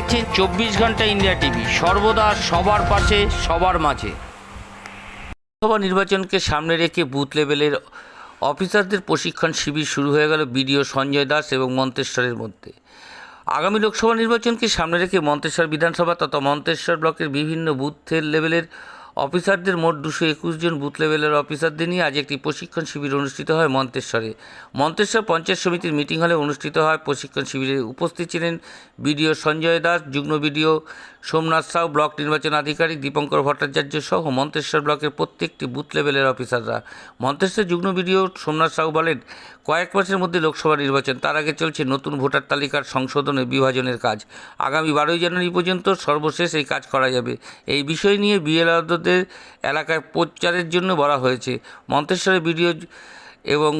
দেখছেন চব্বিশ ঘণ্টা ইন্ডিয়া টিভি। সর্বদা সবার পাশে, সবার মাঝে। লোকসভা নির্বাচনকে সামনে রেখে বুথ লেভেলের অফিসারদের প্রশিক্ষণ শিবির শুরু হয়ে গেল বিডিও সঞ্জয় দাস এবং মন্তেশ্বরের মধ্যে। আগামী লোকসভা নির্বাচনকে সামনে রেখে মন্তেশ্বর বিধানসভা তথা মন্তেশ্বর ব্লকের বিভিন্ন বুথের লেভেলের অফিসারদের মোট দুশো একুশ জন বুথ লেভেলের অফিসারদের নিয়ে আজ একটি প্রশিক্ষণ শিবির অনুষ্ঠিত হয় মন্তেশ্বরে। মন্তেশ্বর পঞ্চায়েত সমিতির মিটিং হলে অনুষ্ঠিত হয় প্রশিক্ষণ শিবিরে উপস্থিত ছিলেন বিডিও সঞ্জয় দাস, যুগ্ম বিডিও সোমনাথ সাউ, ব্লক নির্বাচন আধিকারিক দীপঙ্কর ভট্টাচার্য সহ মন্তেশ্বর ব্লকের প্রত্যেকটি বুথ লেভেলের অফিসাররা। মন্তেশ্বর যুগ্ম বিডিও সোমনাথ সাউ বলেন, কয়েক মাসের মধ্যে লোকসভা নির্বাচন, তার আগে চলছে নতুন ভোটার তালিকার সংশোধনে বিভাজনের কাজ। আগামী বারোই জানুয়ারি পর্যন্ত সর্বশেষ এই কাজ করা যাবে। এই বিষয় নিয়ে বিএলআরদের এলাকায় প্রচারের জন্য বলা হয়েছে। মন্তেশ্বরের বিডিও এবং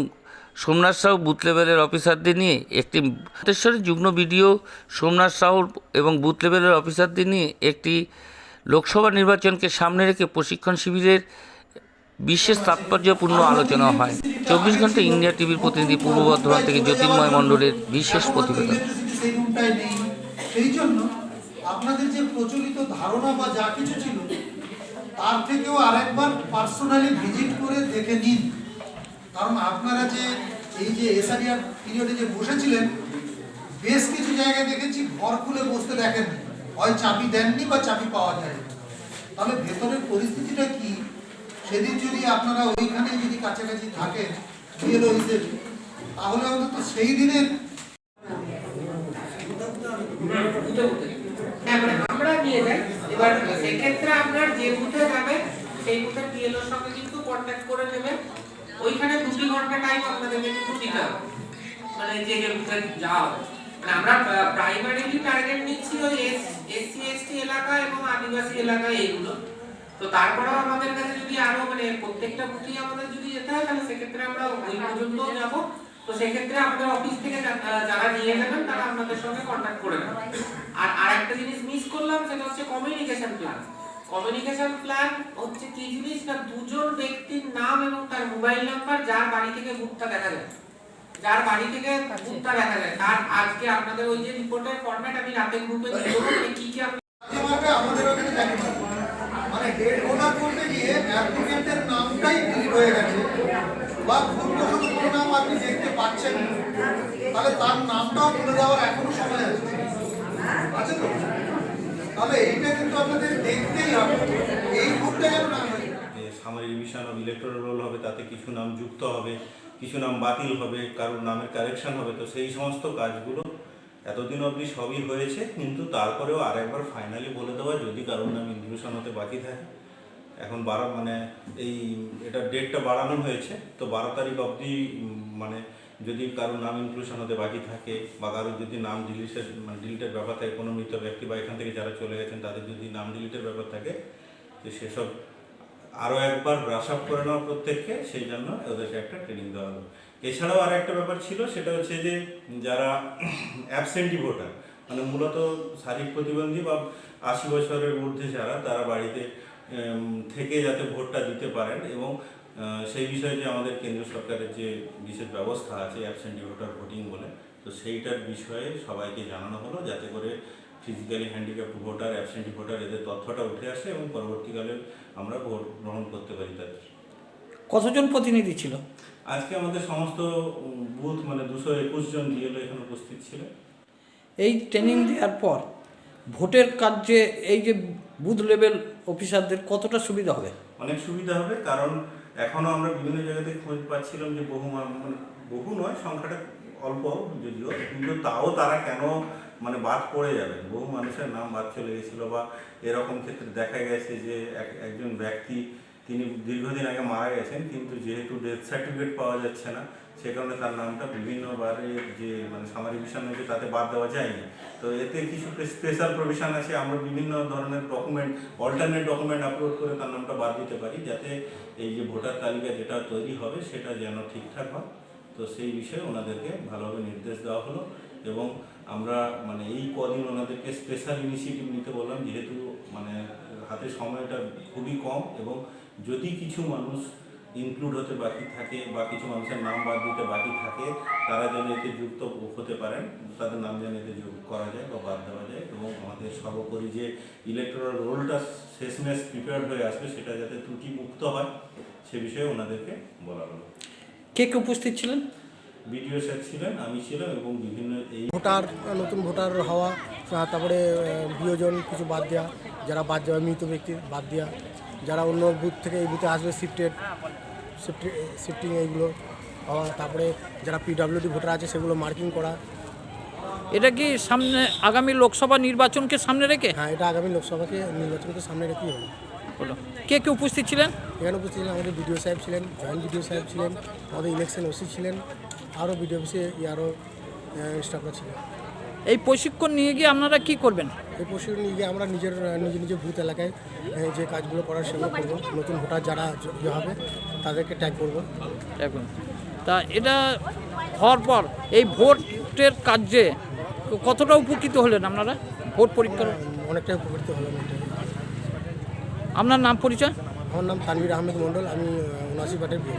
সোমনাথ সাহু বুথ লেভেলের অফিসারদের নিয়ে একটি মন্তেশ্বরের যুগ্ম বিডিও, সোমনাথ সাহু এবং বুথ লেভেলের অফিসারদের নিয়ে একটি লোকসভা নির্বাচনকে সামনে রেখে প্রশিক্ষণ শিবিরের বিশেষ তাৎপর্যপূর্ণ আলোচনা হয়। চব্বিশ ঘণ্টা ইন্ডিয়া টিভির প্রতিনিধি পূর্ব বর্ধমান থেকে জ্যোতির্ময় মণ্ডলের বিশেষ প্রতিবেদন। আপনাদের যে প্রচলিত ধারণা বা যা কিছু ছিল তার থেকেও আরেকবার পার্সোনালি ভিজিট করে দেখে নিন। কারণ আপনারা যে, এই যে এসআরিয়ার পিরিয়ডে যে বসেছিলেন, বেশ কিছু জায়গায় দেখেছি ঘর খুলে বসতে দেখেননি হয় চাবি দেননি বা চাবি পাওয়া যায় তাহলে ভেতরের পরিস্থিতিটা কি? সেদিন যদি আপনারা ওইখানে যদি কাছাকাছি থাকেন বিএলও তাহলে অন্তত সেই দিনের হ্যাঁ, মানে আমরা নিয়ে যাই মানে যে যে বুথে মানে আমরা প্রাইমারিলি টার্গেট নিচ্ছি ওই এসসি এসটি এলাকা এবং আদিবাসী এলাকা এইগুলো। তো তারপরেও আমাদের কাছে যদি আরও মানে প্রত্যেকটা বুথেই আমাদের যদি যেতে হয়, তাহলে সেক্ষেত্রে আমরা ওই পর্যন্তও যাব। তো সেক্ষেত্রে আমাদের অফিস থেকে যারা নিয়ে যাবেন তারা আপনাদের সঙ্গে কন্ট্যাক্ট করে নেবেন। আর আরেকটা জিনিস মিস করলাম, সেটা হচ্ছে কমিউনিকেশন প্ল্যান কমিউনিকেশন প্ল্যান হচ্ছে কি জিনিস না, দুজন ব্যক্তির নাম এবং তার মোবাইল নাম্বার যার বাড়ি থেকে বুথটা দেখা যায়। যার বাড়ি থেকে বুথটা দেখা যায়। তার আজকে আপনাদের ওই যে রিপোর্টের ফরম্যাট আমি রাতে গ্রুপে দিয়ে দেবো কি কি আমাদের ওখানে দেখেন মানে ডেট হোল্ডার করতে গিয়ে অ্যাপ্লিকেন্টের নামটাই ডিলিট হয়ে গেছে। বা ভুলবশত কোনো নাম আপনি দেখতে পাচ্ছেন তাহলে তার নামটাও তুলে দেওয়ার এখনও সময় আছে। আছে তো? তাহলে এইটা কিন্তু আপনাদের দেখতেই হবে। এই ভুলটা যেন না হয়? যে summary revision of electoral roll হবে, তাতে কিছু নাম যুক্ত হবে, কিছু নাম বাতিল হবে, কারোর নামের কারেকশন হবে, তো সেই সমস্ত কাজগুলো এতদিন অবধি সবই হয়েছে, কিন্তু তারপরেও আরেকবার ফাইনালি বলে দেওয়া যদি কারোর নাম ইনক্লুশন হতে বাকি থাকে। এখন বারো মানে এই এটা ডেটটা বাড়ানো হয়েছে, তো বারো তারিখ অবধি মানে যদি কারোর নাম ইনক্লুশন হতে বাকি থাকে বা কারোর যদি নাম ডিলিটের মানে ডিলিটের ব্যাপার থাকে, কোনো মৃত ব্যক্তি বা এখান থেকে যারা চলে গেছেন, তাদের যদি নাম ডিলিটের ব্যাপার থাকে, তো সেসব আরও একবার ব্রাশ আপ করে নেওয়া প্রত্যেককে, সেই জন্য ওদেরকে একটা ট্রেনিং দেওয়া হলো। এছাড়াও আর একটা ব্যাপার ছিল, সেটা হচ্ছে যে যারা অ্যাবসেন্টি ভোটার মানে মূলত শারীরিক প্রতিবন্ধী বা আশি বছরের ঊর্ধ্বে যারা, তারা বাড়িতে থেকে যাতে ভোটটা দিতে পারেন এবং সেই বিষয়ে যে আমাদের কেন্দ্র সরকারের যে বিশেষ ব্যবস্থা আছে অ্যাবসেন্টি ভোটার ভোটিং বলে তো সেইটার বিষয়ে সবাইকে জানানো হলো যাতে করে physically handicapped voter absentee voter এদের তথ্যটা উঠে আসে এবং পরবর্তীকালে আমরা ভোট গ্রহণ করতে পারি তাদের। কতজন প্রতিনিধি ছিল? আজকে আমাদের সমস্ত বুথ মানে দুশো একুশ জন ডিএলও এখানে উপস্থিত ছিল এই ট্রেনিং দেওয়ার পর ভোটের কার্যে এই যে বুথ লেভেল অফিসারদের কতটা সুবিধা হবে? অনেক সুবিধা হবে, কারণ এখনও আমরা বিভিন্ন জায়গাতে খোঁজ পাচ্ছিলাম যে বহু মানে বহু নয়, সংখ্যাটা অল্প যদিও, কিন্তু তাও তারা কেন মানে বাদ পড়ে যাবে বহু মানুষের নাম বাদ চলে গেছিল বা এরকম ক্ষেত্রে দেখা গেছে যে এক- একজন ব্যক্তি তিনি দীর্ঘদিন আগে মারা গেছেন, কিন্তু যেহেতু ডেথ সার্টিফিকেট পাওয়া যাচ্ছে না, সে কারণে তার নামটা বিভিন্নবারে যে মানে সামারি ভিশন হয়েছে তাতে বাদ দেওয়া যায়নি। তো এতে কিছু স্পেশাল প্রভিশন আছে, আমরা বিভিন্ন ধরনের ডকুমেন্ট অল্টারনেট ডকুমেন্ট আপলোড করে তার নামটা বাদ দিতে পারি, যাতে এই যে ভোটার তালিকা যেটা তৈরি হবে, সেটা যেন ঠিকঠাক হয়। তো সেই বিষয়ে ওনাদেরকে ভালোভাবে নির্দেশ দেওয়া হলো এবং আমরা মানে এই কদিন ওনাদেরকে স্পেশাল ইনিশিয়েটিভ নিতে বললাম, যেহেতু মানে হাতে সময়টা খুবই কম এবং যদি কিছু মানুষ ইনক্লুড হতে বাকি থাকে বা কিছু মানুষের নাম বাদ দিতে বাকি থাকে, তারা যেন এতে যুক্ত হতে পারেন, তাদের নাম যেন এতে যোগ করা যায় বা বাদ দেওয়া যায় এবং আমাদের সর্বোপরি যে ইলেকট্রাল রোলটা শেষমেশ প্রিপেয়ার্ড হয়ে আসবে, সেটা যাতে ত্রুটি মুক্ত হয়, সে বিষয়ে ওনাদেরকে বলা হলো। কে কে উপস্থিত ছিলেন? বিডিও স্যার ছিলেন আমি ছিলাম এবং বিভিন্ন এই ভোটার নতুন ভোটার হওয়া তারপরে বিয়োজন কিছু বাদ দেওয়া যারা বাদ যাওয়া মৃত ব্যক্তি বাদ দেওয়া যারা অন্য বুথ থেকে এই বুথে আসবে শিফটেড শিফটিং এইগুলো হওয়া তারপরে যারা পিডাব্লিউডি ভোটার আছে সেগুলো মার্কিং করা। এটা কি সামনে আগামী লোকসভা নির্বাচনকে সামনে রেখে? হ্যাঁ এটা আগামী লোকসভাকে নির্বাচনকে সামনে রেখেই হলো হলো কে কে উপস্থিত ছিলেন? এখানে উপস্থিত ছিলেন আমাদের বিডিও সাহেব ছিলেন জয়েন্ট বিডিও সাহেব ছিলেন আমাদের ইলেকশন ওসি ছিলেন আরও বিডিও অফিসে আরও স্টাফরা ছিলেন এই প্রশিক্ষণ নিয়ে গিয়ে আপনারা কি করবেন? এই প্রশিক্ষণ নিয়ে গিয়ে আমরা নিজের নিজ নিজের বুথ এলাকায় যে কাজগুলো করার সেগুলো করব। নতুন ভোটার যারা ইয়ে হবে তাদেরকে ট্যাগ করব। এখন তা এটা হওয়ার পর এই ভোটের কার্যে কতটা উপকৃত হলেন আপনারা? ভোট পরীক্ষার অনেকটাই উপকৃত হলেন আপনার নাম পরিচয়? আমার নাম তানভীর আহমেদ মণ্ডল আমি উনআশি পাটের বিয়ে